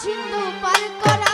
সিন্ধু পার করা